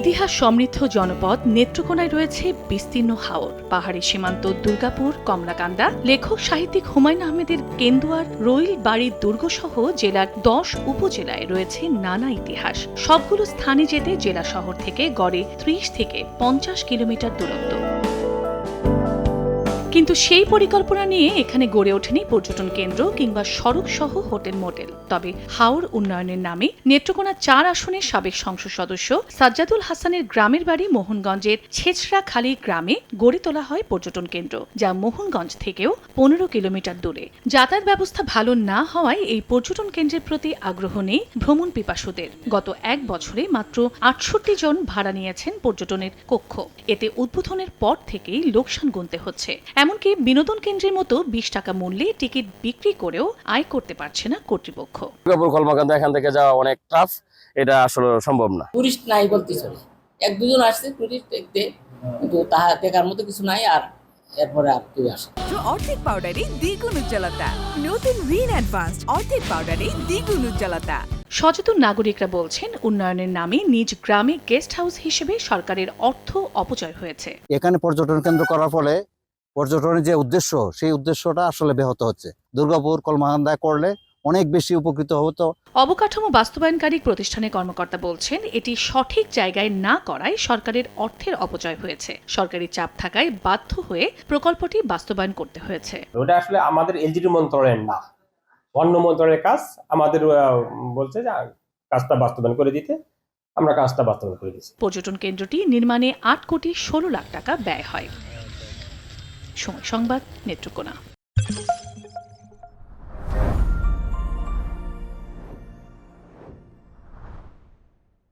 ইতিহাস সমৃদ্ধ জনপদ নেত্রকোনায় রয়েছে বিস্তীর্ণ হাওর, পাহাড়ি সীমান্ত দুর্গাপুর, কমলাকান্দা। লেখক সাহিত্যিক হুমায়ুন আহমেদের কেন্দুয়ার রইল বাড়ির দুর্গসহ জেলার দশ উপজেলায় রয়েছে নানা ইতিহাস। সবগুলো স্থানে যেতে জেলা শহর থেকে গড়ে ত্রিশ থেকে পঞ্চাশ কিলোমিটার দূরত্ব। কিন্তু সেই পরিকল্পনা নিয়ে এখানে গড়ে ওঠেনি পর্যটন কেন্দ্র কিংবা সড়ক সহ হোটেল মোটেল। তবে হাওর উন্নয়নের নামে নেত্রকোনা চার আসনের সাবেক সংসদ সদস্য সাজ্জাদুল হাসানের গ্রামের বাড়ি মোহনগঞ্জের ছেচড়াখালী গ্রামে গড়ে তোলা হয় পর্যটন কেন্দ্র, যা মোহনগঞ্জ থেকেও পনেরো কিলোমিটার দূরে। যাতায়াত ব্যবস্থা ভালো না হওয়ায় এই পর্যটন কেন্দ্রের প্রতি আগ্রহ নেই ভ্রমণ পিপাসুদের। গত এক বছরে মাত্র আটষট্টি জন ভাড়া নিয়েছেন পর্যটনের কক্ষ। এতে উদ্বোধনের পর থেকেই লোকসান গুনতে হচ্ছে। এমনকি বিনোদন কেন্দ্রের মতো বিশ টাকা মূল্যে টিকিট বিক্রি করেও আয় করতে পারছে না কর্তৃপক্ষ। দুর্গাপুর কলমাকান্দা এখান থেকে যাওয়া অনেক টাফ এটা আসলে সম্ভব না। টুরিস্ট নাই বলতে চলে এক দুজন আসছে টুরিস্ট দেখতে কিন্তু তাহা দেখার মতো কিছু নাই আর এরপরে আর কেউ আসে অর্ধেক পাউডারে দ্বিগুণ উজ্জ্বলতা। নতুন রিন অ্যাডভান্সড অর্ধেক পাউডারে দ্বিগুণ উজ্জ্বলতা। সচেতন নাগরিকরা বলছেন উন্নয়নের নামে নিজ গ্রামে গেস্ট হাউস হিসেবে সরকারের অর্থ অপচয় হয়েছে। এখানে পর্যটন কেন্দ্র করার ফলে পর্যটনের যে উদ্দেশ্য সেই উদ্দেশ্যটা আসলে ব্যাহত হচ্ছে। দুর্গাপুর কলমাকান্দায় করলে অনেক বেশি উপকৃত হতো অবকাঠামো বাস্তবায়নকারী প্রতিষ্ঠানের কর্মকর্তা বলছেন এটি সঠিক জায়গায় না করায় সরকারের অর্থের অপচয় হয়েছে। সরকারি চাপ থাকায় বাধ্য হয়ে প্রকল্পটি বাস্তবায়ন করতে হয়েছে। ওটা আসলে আমাদের এলজিডি মন্ত্রণালয়ের না। অন্য মন্ত্রণালয়ের কাজ আমাদের বলছে যে কাজটা বাস্তবায়ন করে দিতে আমরা কাজটা বাস্তবায়ন করে দিচ্ছি পর্যটন কেন্দ্রটি নির্মাণে আট কোটি ষোলো লাখ টাকা ব্যয় হয়। সময় সংবাদ নেত্রকোনা।